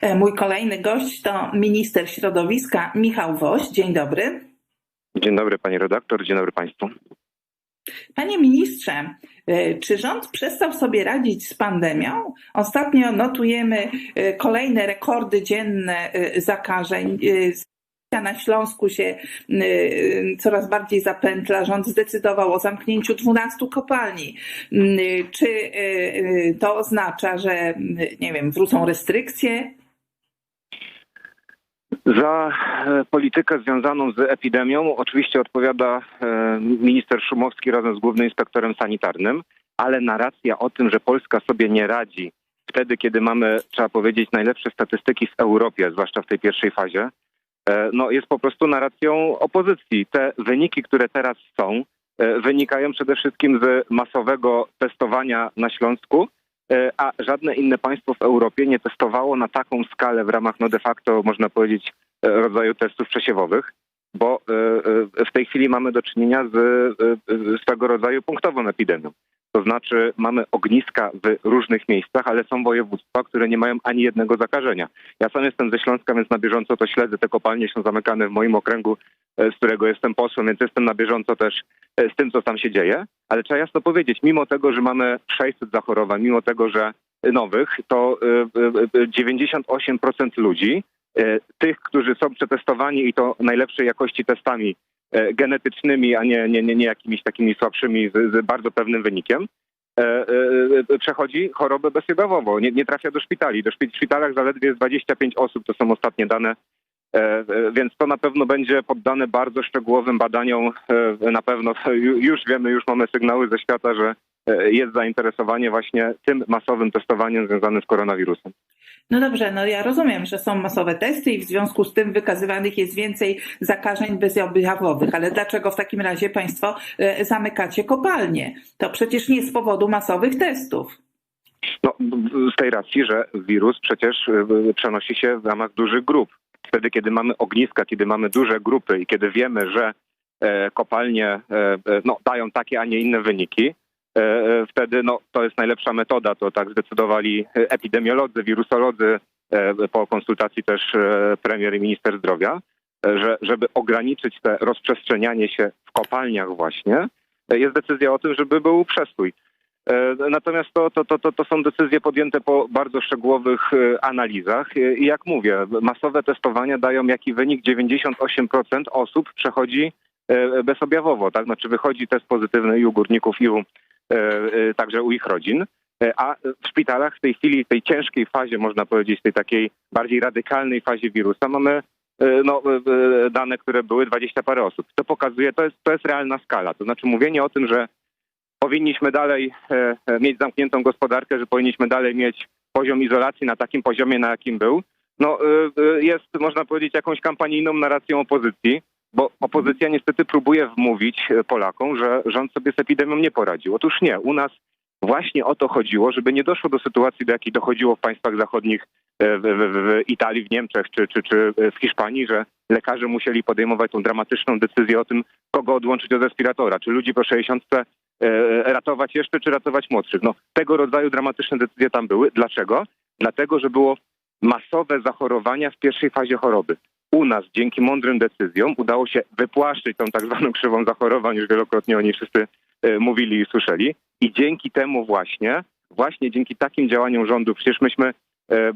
E, Mój kolejny gość to minister środowiska Michał Woś. Dzień dobry. Dzień dobry pani redaktor, dzień dobry państwu. Panie ministrze, e, czy rząd przestał sobie radzić z pandemią? Ostatnio notujemy e, kolejne rekordy dzienne zakażeń. Na Śląsku się coraz bardziej zapętla. Rząd zdecydował o zamknięciu 12 kopalni. M, Czy to oznacza, że m, nie wiem, wrócą restrykcje? Za e, politykę związaną z epidemią oczywiście odpowiada e, minister Szumowski razem z głównym inspektorem sanitarnym, ale narracja o tym, że Polska sobie nie radzi wtedy, kiedy mamy, trzeba powiedzieć, najlepsze statystyki w Europie, zwłaszcza w tej pierwszej fazie, e, no jest po prostu narracją opozycji. Te wyniki, które teraz są, wynikają przede wszystkim z masowego testowania na Śląsku, a żadne inne państwo w Europie nie testowało na taką skalę w ramach, no de facto, można powiedzieć, e, rodzaju testów przesiewowych, bo e, e, w tej chwili mamy do czynienia z e, swego rodzaju punktową epidemią. To znaczy mamy ogniska w różnych miejscach, ale są województwa, które nie mają ani jednego zakażenia. Ja sam jestem ze Śląska, więc na bieżąco to śledzę. Te kopalnie są zamykane w moim okręgu, e, z którego jestem posłem, więc jestem na bieżąco też e, z tym, co tam się dzieje. Ale trzeba jasno powiedzieć, mimo tego, że mamy 600 zachorowań, mimo tego, że nowych, to e, e, 98% ludzi, tych, którzy są przetestowani i to najlepszej jakości testami genetycznymi, a nie, nie, nie, jakimiś takimi słabszymi z, z bardzo pewnym wynikiem, e, e, e, przechodzi chorobę bezobjawową, nie, nie trafia do szpitali. Do szpitalach zaledwie jest 25 osób, to są ostatnie dane, e, e, więc to na pewno będzie poddane bardzo szczegółowym badaniom. E, Na pewno ju- już wiemy, już mamy sygnały ze świata, że e, jest zainteresowanie właśnie tym masowym testowaniem związanym z koronawirusem. No dobrze, no ja rozumiem, że są masowe testy i w związku z tym wykazywanych jest więcej zakażeń bezobjawowych, ale dlaczego w takim razie Państwo e, zamykacie kopalnie? To przecież nie z powodu masowych testów. No, z tej racji, że wirus przecież y, przenosi się w ramach dużych grup. Wtedy, kiedy mamy ogniska, kiedy mamy duże grupy i kiedy wiemy, że e, kopalnie e, e, no, dają takie, a nie inne wyniki, e, e, wtedy no, to jest najlepsza metoda. To tak zdecydowali epidemiolodzy, wirusolodzy e, po konsultacji też e, premier i minister zdrowia, e, że żeby ograniczyć te rozprzestrzenianie się w kopalniach właśnie, e, jest decyzja o tym, żeby był przestój. E, Natomiast to, to, to, to, są decyzje podjęte po bardzo szczegółowych e, analizach E, i jak mówię, masowe testowania dają jaki wynik 98% osób przechodzi e, bezobjawowo, tak? Znaczy wychodzi test pozytywny i u górników i u, e, e, także u ich rodzin. E, A w szpitalach w tej chwili, tej ciężkiej fazie, można powiedzieć, tej takiej bardziej radykalnej fazie wirusa, mamy e, no, e, e, dane, które były 20 parę osób. To pokazuje, to jest, to jest realna skala. To znaczy mówienie o tym, że powinniśmy dalej e, e, mieć zamkniętą gospodarkę, że powinniśmy dalej mieć poziom izolacji na takim poziomie, na jakim był, no e, e, jest, można powiedzieć, jakąś kampanijną narracją opozycji, bo opozycja niestety próbuje wmówić e, Polakom, że rząd sobie z epidemią nie poradził. Otóż nie, u nas właśnie o to chodziło, żeby nie doszło do sytuacji, do jakiej dochodziło w państwach zachodnich, e, w, w, w Italii, w Niemczech czy, czy, czy w Hiszpanii, że lekarze musieli podejmować tą dramatyczną decyzję o tym, kogo odłączyć od respiratora, czy ludzi po 60 e, ratować jeszcze, czy ratować młodszych. No, tego rodzaju dramatyczne decyzje tam były. Dlaczego? Dlatego, że było masowe zachorowania w pierwszej fazie choroby. U nas dzięki mądrym decyzjom udało się wypłaszczyć tą tak zwaną krzywą zachorowań, już wielokrotnie oni wszyscy e, mówili i słyszeli. I dzięki temu właśnie, właśnie dzięki takim działaniom rządu, przecież myśmy e,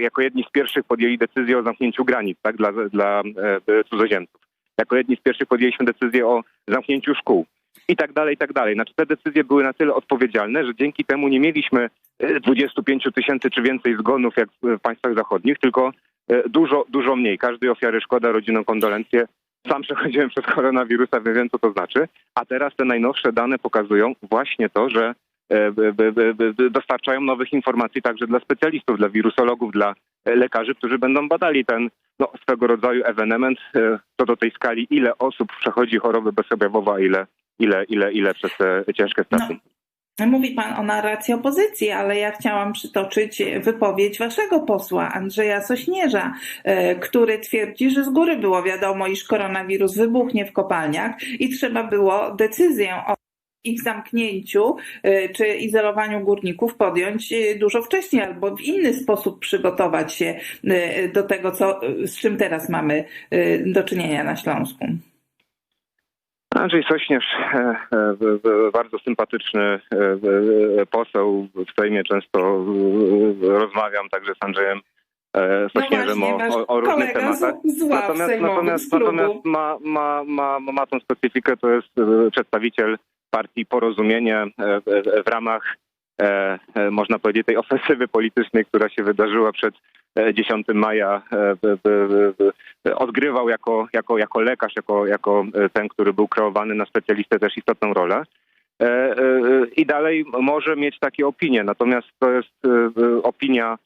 jako jedni z pierwszych podjęli decyzję o zamknięciu granic tak, dla, dla e, cudzoziemców. Jako jedni z pierwszych podjęliśmy decyzję o zamknięciu szkół i tak dalej, i tak dalej. Znaczy te decyzje były na tyle odpowiedzialne, że dzięki temu nie mieliśmy e, 25 tysięcy czy więcej zgonów jak w państwach zachodnich, tylko dużo, dużo mniej. Każdej ofiary szkoda, rodzinom kondolencje. Sam przechodziłem przez koronawirusa, więc wiem, co to znaczy. A teraz te najnowsze dane pokazują właśnie to, że e, dostarczają nowych informacji także dla specjalistów, dla wirusologów, dla e, lekarzy, którzy będą badali ten no, swego rodzaju ewenement e, co do tej skali, ile osób przechodzi chorobę bezobjawową, a ile, ile, ile, ile przez te ciężkie straty. Mówi Pan o narracji opozycji, ale ja chciałam przytoczyć wypowiedź Waszego posła Andrzeja Sośnierza, e, który twierdzi, że z góry było wiadomo, iż koronawirus wybuchnie w kopalniach i trzeba było decyzję o ich zamknięciu y, czy izolowaniu górników podjąć y, dużo wcześniej albo w inny sposób przygotować się do tego, co, z czym teraz mamy do czynienia na Śląsku. Andrzej Sośnierz, e, e, bardzo sympatyczny e, poseł. W Sejmie często rozmawiam także z Andrzejem Sośnierzem No właśnie, wasz o, o różnych tematach. z, z Natomiast, sejmowych, natomiast, z natomiast ma, ma, ma, ma, tą specyfikę, to jest przedstawiciel partii Porozumienie w- ramach, można powiedzieć, tej ofensywy politycznej, która się wydarzyła przed 10 maja. e, Odgrywał jako, jako, jako lekarz, jako, jako e, ten, który był kreowany na specjalistę też istotną rolę. E, I dalej może mieć takie opinie, natomiast to jest opinia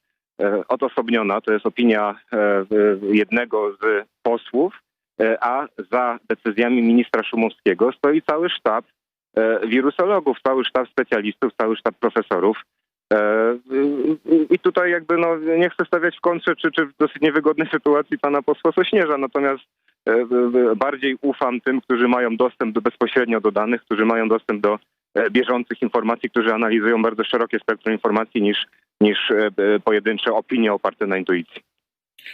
odosobniona, to jest opinia jednego z posłów, a za decyzjami ministra Szumowskiego stoi cały sztab wirusologów, cały sztab specjalistów, cały sztab profesorów. E, i- tutaj jakby no, nie chcę stawiać w kontrze czy, czy w dosyć niewygodnej sytuacji pana posła Sośnierza, natomiast e, bardziej ufam tym, którzy mają dostęp do, bezpośrednio do danych, którzy mają dostęp do e, bieżących informacji, którzy analizują bardzo szerokie spektrum informacji niż, niż pojedyncze opinie oparte na intuicji.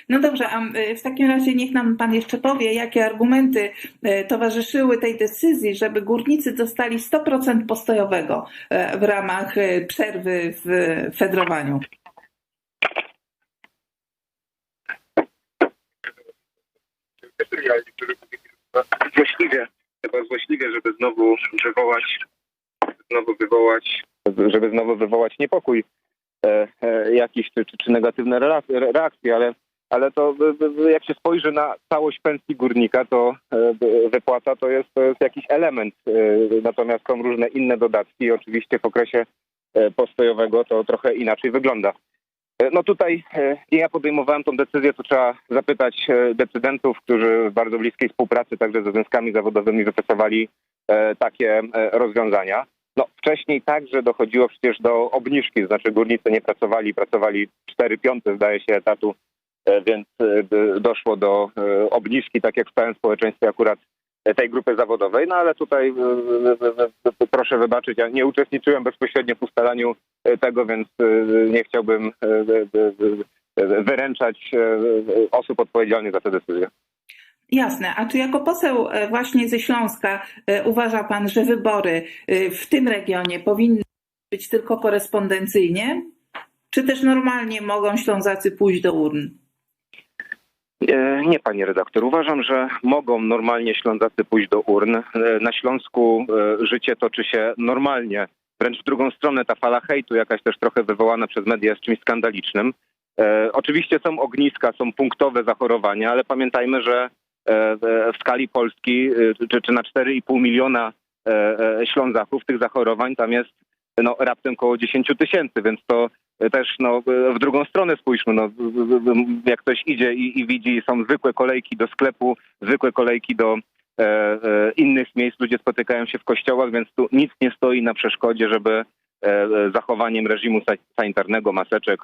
No dobrze, a y, w takim razie niech nam Pan jeszcze powie, jakie argumenty y, towarzyszyły tej decyzji, żeby górnicy dostali 100% postojowego y, w ramach przerwy w fedrowaniu. Złośliwie, chyba złośliwie, żeby znowu wywołać, znowu wywołać, żeby znowu wywołać niepokój e, e, jakiś czy, czy, czy negatywne reakcje, ale, ale to jak się spojrzy na całość pensji górnika, to e, wypłata to jest, to jest jakiś element, e, natomiast są różne inne dodatki oczywiście w okresie e, postojowego to trochę inaczej wygląda. No tutaj ja podejmowałem tą decyzję, to trzeba zapytać decydentów, którzy w bardzo bliskiej współpracy także ze związkami zawodowymi wypracowali takie rozwiązania. No wcześniej także dochodziło przecież do obniżki, to znaczy górnicy nie pracowali, pracowali 4 piąte zdaje się etatu, więc e, doszło do e, obniżki, tak jak w całym społeczeństwie akurat e, tej grupy zawodowej, no ale tutaj e, e, e, e, proszę wybaczyć, ja nie uczestniczyłem bezpośrednio w ustalaniu e, tego, więc e, nie chciałbym e, e, e, wyręczać e, e, osób odpowiedzialnych za tę decyzję. Jasne. A czy jako poseł e, właśnie ze Śląska e, uważa Pan, że wybory e, w tym regionie powinny być tylko korespondencyjnie? Czy też normalnie mogą Ślązacy pójść do urn? E, Nie, panie redaktor. Uważam, że mogą normalnie Ślązacy pójść do urn. E, Na Śląsku e, życie toczy się normalnie. Wręcz w drugą stronę ta fala hejtu, jakaś też trochę wywołana przez media, jest czymś skandalicznym. Oczywiście są ogniska, są punktowe zachorowania, ale pamiętajmy, że w- skali Polski, czy, na 4,5 miliona Ślązaków tych zachorowań tam jest no, raptem około 10 tysięcy, więc to też no, w drugą stronę spójrzmy. No, jak ktoś idzie i, i widzi, są zwykłe kolejki do sklepu, zwykłe kolejki do e, e, innych miejsc, ludzie spotykają się w kościołach, więc tu nic nie stoi na przeszkodzie, żeby e, e, zachowaniem reżimu sa- sanitarnego, maseczek,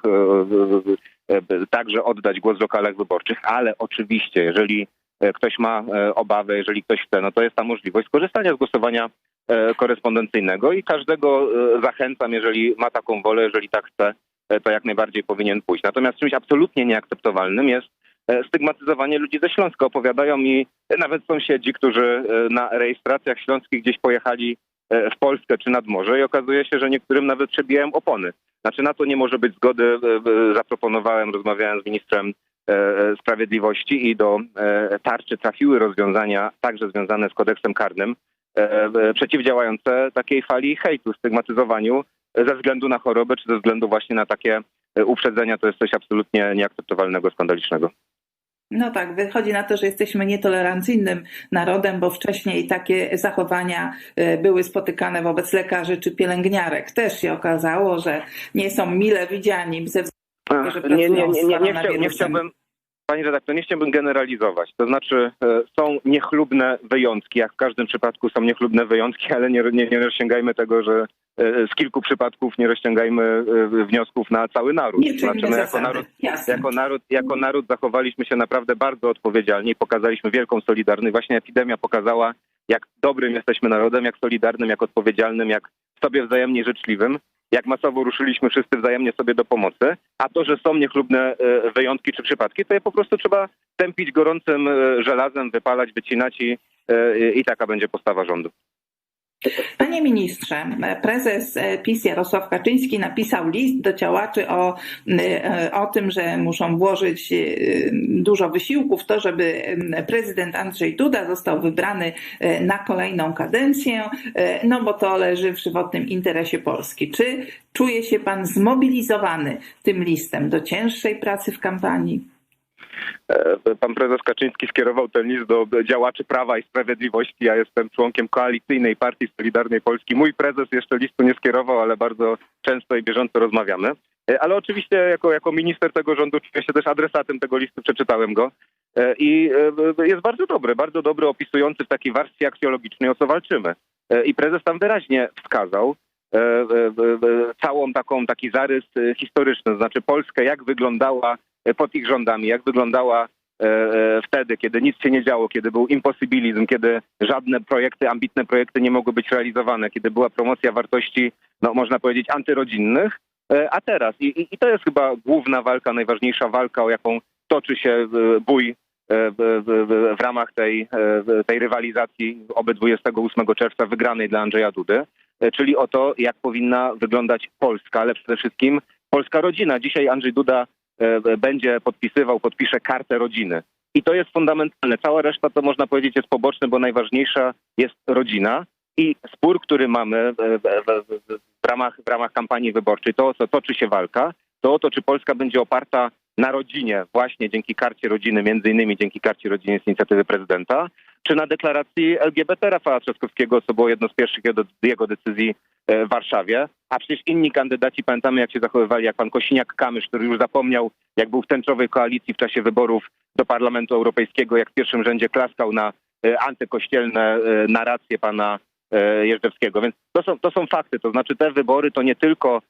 e, także oddać głos w lokalach wyborczych. Ale oczywiście, jeżeli ktoś ma e, obawy, jeżeli ktoś chce, no to jest ta możliwość skorzystania z głosowania e, korespondencyjnego i każdego e, zachęcam, jeżeli ma taką wolę, jeżeli tak chce, e, to jak najbardziej powinien pójść. Natomiast czymś absolutnie nieakceptowalnym jest e, stygmatyzowanie ludzi ze Śląska. Opowiadają mi e, nawet sąsiedzi, którzy e, na rejestracjach śląskich gdzieś pojechali e, w Polskę czy nad morze i okazuje się, że niektórym nawet przebijają opony. Znaczy na to nie może być zgody. E, e, Zaproponowałem, rozmawiałem z ministrem e, e, Sprawiedliwości i do e, tarczy trafiły rozwiązania także związane z kodeksem karnym, e, e, przeciwdziałające takiej fali hejtu, stygmatyzowaniu e, ze względu na chorobę, czy ze względu właśnie na takie e, uprzedzenia, to jest coś absolutnie nieakceptowalnego, skandalicznego. No tak, wychodzi na to, że jesteśmy nietolerancyjnym narodem, bo wcześniej takie zachowania e, były spotykane wobec lekarzy czy pielęgniarek. Też się okazało, że nie są mile widziani ze względu Nie, nie, nie, nie, nie, chciał, nie chciałbym, pani redaktor, nie chciałbym generalizować. To znaczy e, są niechlubne wyjątki, jak w każdym przypadku są niechlubne wyjątki, ale nie, nie, nie rozciągajmy tego, że e, z kilku przypadków nie rozciągajmy e, wniosków na cały naród. Nie Znaczy, my jako naród jako naród, jako naród zachowaliśmy się naprawdę bardzo odpowiedzialnie i pokazaliśmy wielką solidarność. Właśnie epidemia pokazała, jak dobrym jesteśmy narodem, jak solidarnym, jak odpowiedzialnym, jak sobie wzajemnie życzliwym, jak masowo ruszyliśmy wszyscy wzajemnie sobie do pomocy, a to, że są niechlubne e, wyjątki czy przypadki, to je po prostu trzeba tępić gorącym e, żelazem, wypalać, wycinać i, e, i taka będzie postawa rządu. Panie ministrze, prezes PiS Jarosław Kaczyński napisał list do działaczy o, o tym, że muszą włożyć dużo wysiłku w to, żeby prezydent Andrzej Duda został wybrany na kolejną kadencję, no bo to leży w żywotnym interesie Polski. Czy czuje się pan zmobilizowany tym listem do cięższej pracy w kampanii? E, Pan prezes Kaczyński skierował ten list do działaczy Prawa i Sprawiedliwości. Ja jestem członkiem koalicyjnej partii Solidarnej Polski. Mój prezes jeszcze listu nie skierował, ale bardzo często i bieżąco rozmawiamy. E, Ale oczywiście jako, jako minister tego rządu czuję się też adresatem tego listu, przeczytałem go. E, I jest bardzo dobry, bardzo dobry, opisujący w takiej warstwie aksjologicznej, o co walczymy. I prezes tam wyraźnie wskazał całą taką, taki zarys historyczny, to znaczy Polskę, jak wyglądała pod ich rządami, jak wyglądała e, e, wtedy, kiedy nic się nie działo, kiedy był imposybilizm, kiedy żadne projekty, ambitne projekty nie mogły być realizowane, kiedy była promocja wartości, no można powiedzieć, antyrodzinnych, E, a teraz, i, i- to jest chyba główna walka, najważniejsza walka, o jaką toczy się e, bój e, w, ramach tej, e, tej rywalizacji oby 28 czerwca wygranej dla Andrzeja Dudy, e, czyli o to, jak powinna wyglądać Polska, ale przede wszystkim polska rodzina. Dzisiaj Andrzej Duda e, będzie podpisywał, podpisze kartę rodziny. I to jest fundamentalne. Cała reszta to można powiedzieć jest poboczne, bo najważniejsza jest rodzina. I spór, który mamy w, ramach, w ramach kampanii wyborczej, to o co toczy się walka, to o to, czy Polska będzie oparta na rodzinie, właśnie dzięki karcie rodziny, między innymi dzięki karcie rodziny z inicjatywy prezydenta, czy na deklaracji LGBT Rafała Trzaskowskiego, co było jedno z pierwszych jego, decyzji e, w Warszawie. A przecież inni kandydaci, pamiętamy jak się zachowywali, jak pan Kosiniak-Kamysz, który już zapomniał, jak był w tęczowej koalicji w czasie wyborów do Parlamentu Europejskiego, jak w pierwszym rzędzie klaskał na e, antykościelne e, narracje pana Jeżdżewskiego. Więc to są, to są fakty, to znaczy te wybory to nie tylko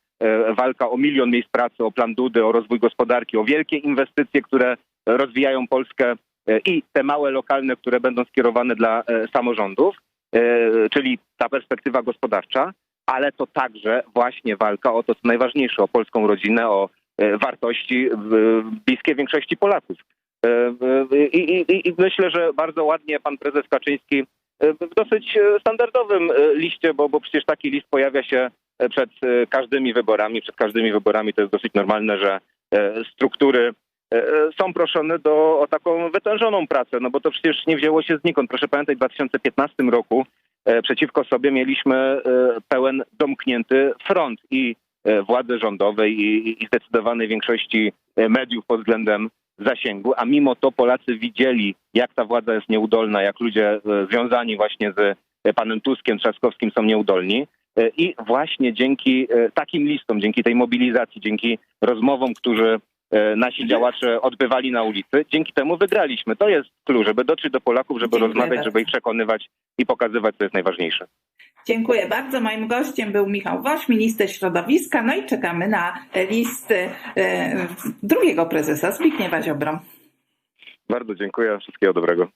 walka o milion miejsc pracy, o plan Dudy, o rozwój gospodarki, o wielkie inwestycje, które rozwijają Polskę i te małe lokalne, które będą skierowane dla e, samorządów, e, czyli ta perspektywa gospodarcza, ale to także właśnie walka o to, co najważniejsze, o polską rodzinę, o e, wartości bliskie większości Polaków. E, e, I, i, I myślę, że bardzo ładnie pan prezes Kaczyński e, w dosyć e, standardowym e, liście, bo, bo przecież taki list pojawia się e, przed e, każdymi wyborami. Przed każdymi wyborami to jest dosyć normalne, że e, struktury e, są proszone do, o taką wytężoną pracę, no bo to przecież nie wzięło się znikąd. Proszę pamiętać, w 2015 roku e, przeciwko sobie mieliśmy e, pełen domknięty front i e, władzy rządowej i, i- zdecydowanej większości e, mediów pod względem zasięgu, a mimo to Polacy widzieli, jak ta władza jest nieudolna, jak ludzie e, związani właśnie z e, panem Tuskiem, Trzaskowskim są nieudolni. E, I właśnie dzięki e, takim listom, dzięki tej mobilizacji, dzięki rozmowom, którzy e, nasi działacze odbywali na ulicy, dzięki temu wygraliśmy. To jest klucz, żeby dotrzeć do Polaków, żeby Dziękuję rozmawiać, bardzo. żeby ich przekonywać i pokazywać, co jest najważniejsze. Dziękuję bardzo. Moim gościem był Michał Woś, minister środowiska. No i czekamy na list e, drugiego prezesa, Zbigniewa Ziobro. Bardzo dziękuję, wszystkiego dobrego.